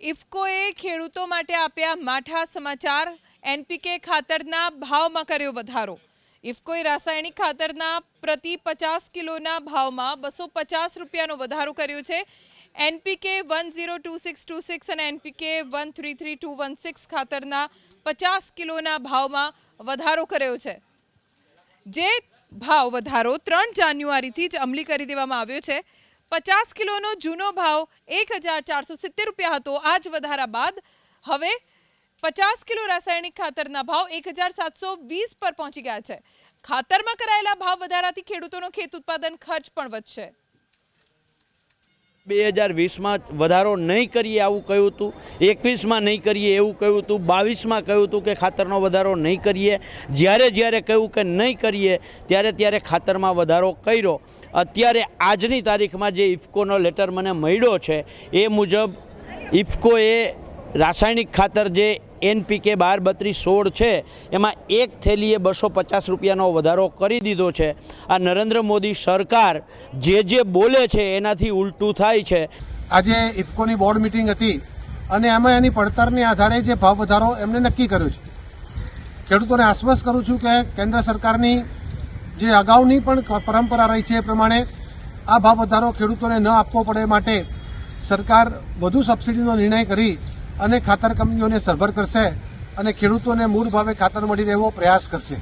ઇફકોએ ખેડૂતો માટે આપ્યા માઠા સમાચાર, એનપીકે ખાતરના ભાવમાં કર્યો વધારો. ઇફકોએ રાસાયણિક ખાતરના પ્રતિ પચાસ કિલોના ભાવમાં બસો પચાસ રૂપિયાનો વધારો કર્યો છે. NPK one zero two six two six અને NPK one three three two one six ખાતરના પચાસ કિલોના ભાવમાં વધારો કર્યો છે. જે ભાવ વધારો ત્રણ જાન્યુઆરીથી જ અમલી કરી દેવામાં આવ્યો છે. પચાસ કિલોનો જૂનો ભાવ એક હજાર ચારસો સિત્તેર રૂપિયા હતો. આ જ વધારા બાદ હવે પચાસ કિલો રાસાયણિક ખાતરના ભાવ એક હજાર સાતસો વીસ પર પહોંચી ગયા છે. ખાતરમાં કરાયેલા ભાવ વધારાથી ખેડૂતોનો ખેત ઉત્પાદન ખર્ચ પણ વધશે. બે હજાર વીસમાં વધારો નહીં કરીએ આવું કહ્યું હતું એકવીસમાં નહીં કરીએ એવું કહ્યું હતું બાવીસમાં કહ્યું હતું કે ખાતરનો વધારો નહીં કરીએ. જ્યારે જ્યારે કહ્યું કે નહીં કરીએ, ત્યારે ત્યારે ખાતરમાં વધારો કર્યો. અત્યારે આજની તારીખમાં જે ઇફકોનો લેટર મને મળ્યો છે, એ મુજબ ઇફકોએ રાસાયણિક ખાતર જે એનપીકે બાર બત્રીસ સોળ છે. એમાં એક થેલીએ બસો પચાસ રૂપિયાનો વધારો કરી દીધો છે. આ નરેન્દ્ર મોદી સરકાર જે જે બોલે છે એનાથી ઉલટું થાય છે. આજે ઇફકોની બોર્ડ મિટિંગ હતી અને એમાં એની પડતરને આધારે જે ભાવ વધારો એમને નક્કી કર્યો છે. ખેડૂતોને આશ્વાસ કરું છું કે કેન્દ્ર સરકારની જે અગાઉની પણ પરંપરા રહી છે એ પ્રમાણે આ ભાવ વધારો ખેડૂતોને ન આપવો પડે માટે સરકાર વધુ સબસિડીનો નિર્ણય કરી અને ખાતર કંપનીઓને સરભર કરશે અને ખેડૂતોને મૂળ ભાવે ખાતર મળી રહેવો પ્રયાસ કરશે.